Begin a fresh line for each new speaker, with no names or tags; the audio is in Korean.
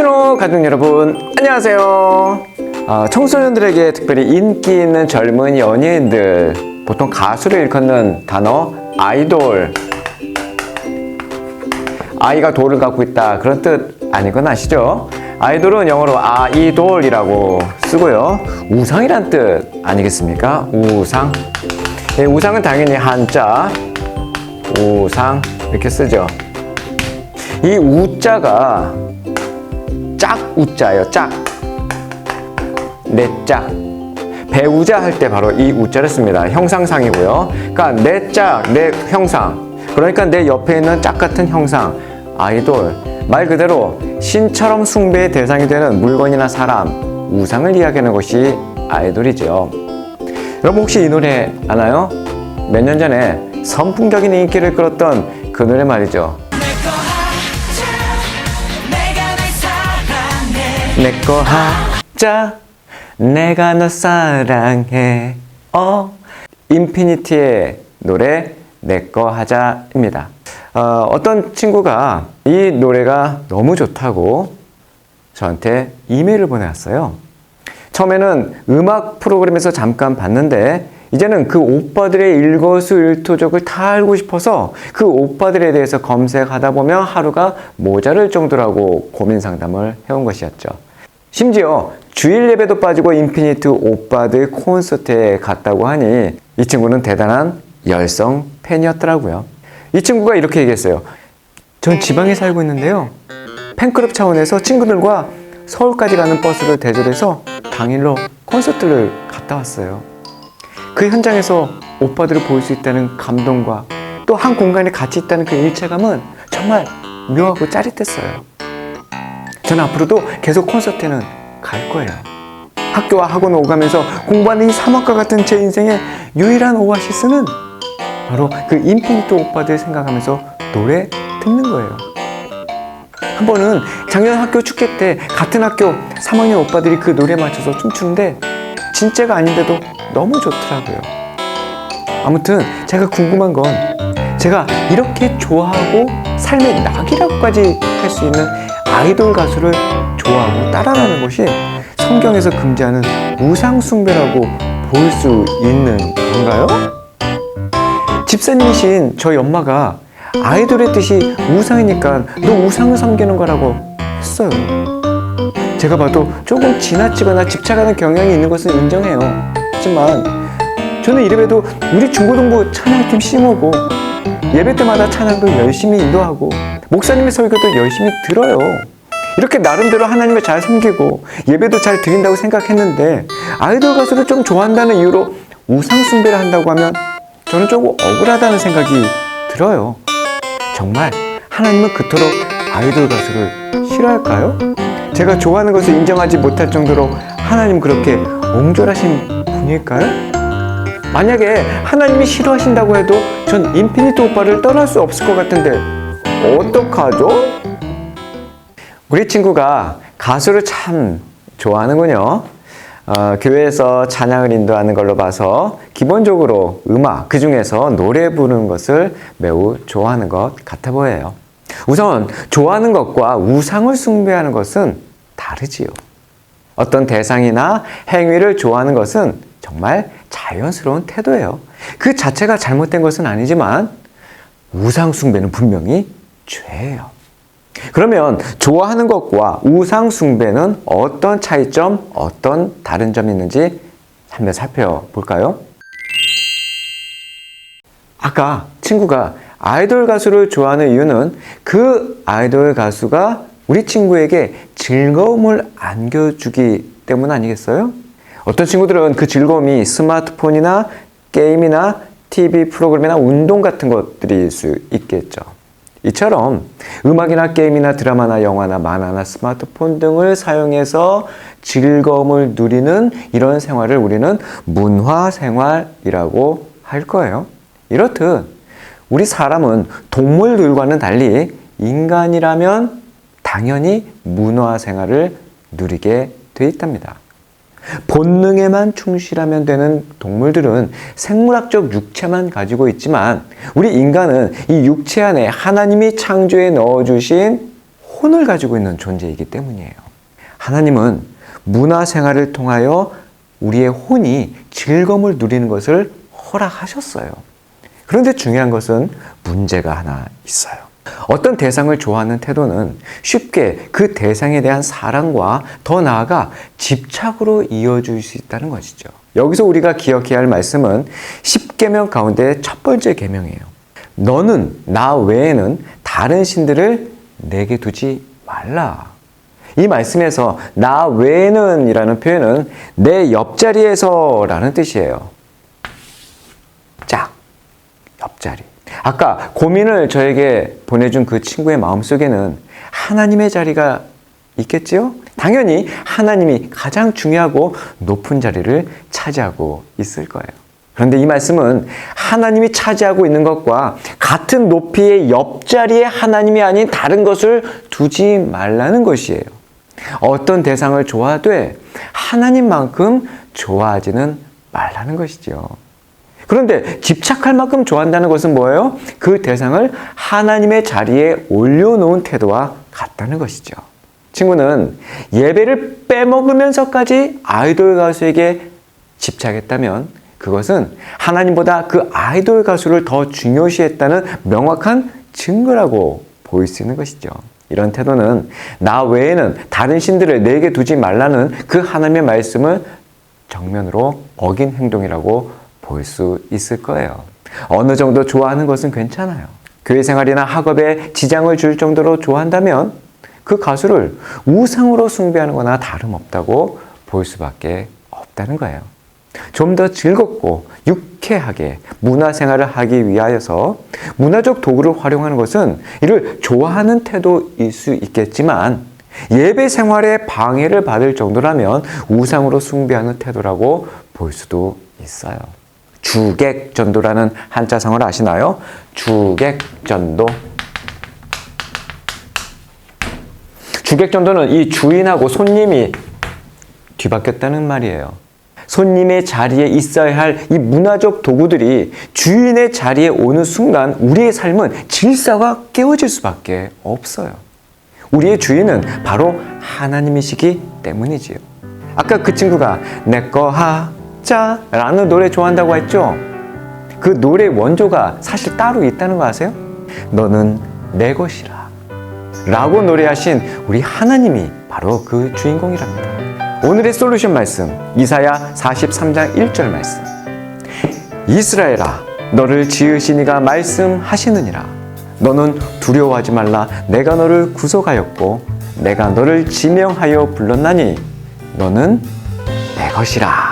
청신호 가족 여러분 안녕하세요. 아, 청소년들에게 특별히 인기 있는 젊은 연예인들 보통 가수를 일컫는 단어 아이돌. 아이가 돌을 갖고 있다 그런 뜻 아닌 건 아시죠? 아이돌은 영어로 아이돌이라고 쓰고요. 우상이란 뜻 아니겠습니까? 우상. 예, 우상은 당연히 한자 우상 이렇게 쓰죠. 이 우자가 짝 우자예요. 짝. 내 짝. 배우자 할 때 바로 이 우자를 씁니다. 형상상이고요. 그러니까 내 짝, 내 형상. 그러니까 내 옆에 있는 짝 같은 형상. 아이돌. 말 그대로 신처럼 숭배의 대상이 되는 물건이나 사람, 우상을 이야기하는 것이 아이돌이죠. 여러분 혹시 이 노래 아나요? 몇 년 전에 선풍적인 인기를 끌었던 그 노래 말이죠.
내거 하자. 내가
너 사랑해. 어? 인피니티의 노래 내거 하자입니다. 어, 어떤 친구가 이 노래가 너무 좋다고 저한테 이메일을 보내왔어요. 처음에는 음악 프로그램에서 잠깐 봤는데 이제는 그 오빠들의 일거수일투족을 다 알고 싶어서 그 오빠들에 대해서 검색하다 보면 하루가 모자랄 정도라고 고민 상담을 해온 것이었죠. 심지어 주일 예배도 빠지고 인피니트 오빠들 콘서트에 갔다고 하니 이 친구는 대단한 열성 팬이었더라고요. 이 친구가 이렇게 얘기했어요. 전 지방에 살고 있는데요. 팬클럽 차원에서 친구들과 서울까지 가는 버스를 대절해서 당일로 콘서트를 갔다 왔어요. 그 현장에서 오빠들을 볼 수 있다는 감동과 또 한 공간에 같이 있다는 그 일체감은 정말 묘하고 짜릿했어요. 저는 앞으로도 계속 콘서트에는 갈 거예요. 학교와 학원 오가면서 공부하는 이 사막과 같은 제 인생의 유일한 오아시스는 바로 그 인피니트 오빠들 생각하면서 노래 듣는 거예요. 한 번은 작년 학교 축제 때 같은 학교 3학년 오빠들이 그 노래 맞춰서 춤추는데 진짜가 아닌데도 너무 좋더라고요. 아무튼 제가 궁금한 건 제가 이렇게 좋아하고 삶의 낙이라고까지 할 수 있는 아이돌 가수를 좋아하고 따라가는 것이 성경에서 금지하는 우상숭배라고 볼 수 있는 건가요? 집사님이신 저희 엄마가 아이돌의 뜻이 우상이니까 너 우상을 섬기는 거라고 했어요. 제가 봐도 조금 지나치거나 집착하는 경향이 있는 것은 인정해요. 하지만 저는 이래봬도 우리 중고등부 찬양팀 심어고 예배 때마다 찬양도 열심히 인도하고 목사님의 설교도 열심히 들어요. 이렇게 나름대로 하나님을 잘 섬기고 예배도 잘 드린다고 생각했는데 아이돌 가수를 좀 좋아한다는 이유로 우상 숭배를 한다고 하면 저는 조금 억울하다는 생각이 들어요. 정말 하나님은 그토록 아이돌 가수를 싫어할까요? 제가 좋아하는 것을 인정하지 못할 정도로 하나님 그렇게 옹졸하신 분일까요? 만약에 하나님이 싫어하신다고 해도 전 인피니트 오빠를 떠날 수 없을 것 같은데 어떡하죠? 우리 친구가 가수를 참 좋아하는군요. 어, 교회에서 찬양을 인도하는 걸로 봐서 기본적으로 음악, 그 중에서 노래 부르는 것을 매우 좋아하는 것 같아 보여요. 우선 좋아하는 것과 우상을 숭배하는 것은 다르지요. 어떤 대상이나 행위를 좋아하는 것은 정말 자연스러운 태도예요. 그 자체가 잘못된 것은 아니지만 우상 숭배는 분명히 죄예요. 그러면 좋아하는 것과 우상 숭배는 어떤 차이점, 어떤 다른 점이 있는지 한번 살펴볼까요? 아까 친구가 아이돌 가수를 좋아하는 이유는 그 아이돌 가수가 우리 친구에게 즐거움을 안겨주기 때문 아니겠어요? 어떤 친구들은 그 즐거움이 스마트폰이나 게임이나 TV 프로그램이나 운동 같은 것들일 수 있겠죠. 이처럼 음악이나 게임이나 드라마나 영화나 만화나 스마트폰 등을 사용해서 즐거움을 누리는 이런 생활을 우리는 문화 생활이라고 할 거예요. 이렇듯 우리 사람은 동물들과는 달리 인간이라면 당연히 문화 생활을 누리게 돼 있답니다. 본능에만 충실하면 되는 동물들은 생물학적 육체만 가지고 있지만 우리 인간은 이 육체 안에 하나님이 창조해 넣어주신 혼을 가지고 있는 존재이기 때문이에요. 하나님은 문화 생활을 통하여 우리의 혼이 즐거움을 누리는 것을 허락하셨어요. 그런데 중요한 것은 문제가 하나 있어요. 어떤 대상을 좋아하는 태도는 쉽게 그 대상에 대한 사랑과 더 나아가 집착으로 이어질 수 있다는 것이죠. 여기서 우리가 기억해야 할 말씀은 10계명 가운데 첫 번째 계명이에요. 너는 나 외에는 다른 신들을 내게 두지 말라. 이 말씀에서 나 외에는 이라는 표현은 내 옆자리에서라는 뜻이에요. 짝, 옆자리. 아까 고민을 저에게 보내준 그 친구의 마음 속에는 하나님의 자리가 있겠지요? 당연히 하나님이 가장 중요하고 높은 자리를 차지하고 있을 거예요. 그런데 이 말씀은 하나님이 차지하고 있는 것과 같은 높이의 옆자리에 하나님이 아닌 다른 것을 두지 말라는 것이에요. 어떤 대상을 좋아하되 하나님만큼 좋아하지는 말라는 것이죠. 그런데 집착할 만큼 좋아한다는 것은 뭐예요? 그 대상을 하나님의 자리에 올려놓은 태도와 같다는 것이죠. 친구는 예배를 빼먹으면서까지 아이돌 가수에게 집착했다면 그것은 하나님보다 그 아이돌 가수를 더 중요시했다는 명확한 증거라고 보일 수 있는 것이죠. 이런 태도는 나 외에는 다른 신들을 내게 두지 말라는 그 하나님의 말씀을 정면으로 어긴 행동이라고 볼 수 있을 거예요. 어느 정도 좋아하는 것은 괜찮아요. 교회 생활이나 학업에 지장을 줄 정도로 좋아한다면 그 가수를 우상으로 숭배하는 거나 다름없다고 볼 수밖에 없다는 거예요. 좀 더 즐겁고 유쾌하게 문화생활을 하기 위하여서 문화적 도구를 활용하는 것은 이를 좋아하는 태도일 수 있겠지만 예배 생활에 방해를 받을 정도라면 우상으로 숭배하는 태도라고 볼 수도 있어요. 주객전도라는 한자성을 아시나요? 주객전도. 주객전도는 이 주인하고 손님이 뒤바뀌었다는 말이에요. 손님의 자리에 있어야 할 이 문화적 도구들이 주인의 자리에 오는 순간 우리의 삶은 질서가 깨어질 수밖에 없어요. 우리의 주인은 바로 하나님이시기 때문이지요. 아까 그 친구가 내꺼 하 자 라는 노래 좋아한다고 했죠? 그 노래 원조가 사실 따로 있다는 거 아세요? 너는 내 것이라 라고 노래하신 우리 하나님이 바로 그 주인공이랍니다. 오늘의 솔루션 말씀 이사야 43장 1절 말씀 이스라엘아 너를 지으신 이가 말씀하시느니라 너는 두려워하지 말라 내가 너를 구속하였고 내가 너를 지명하여 불렀나니 너는 내 것이라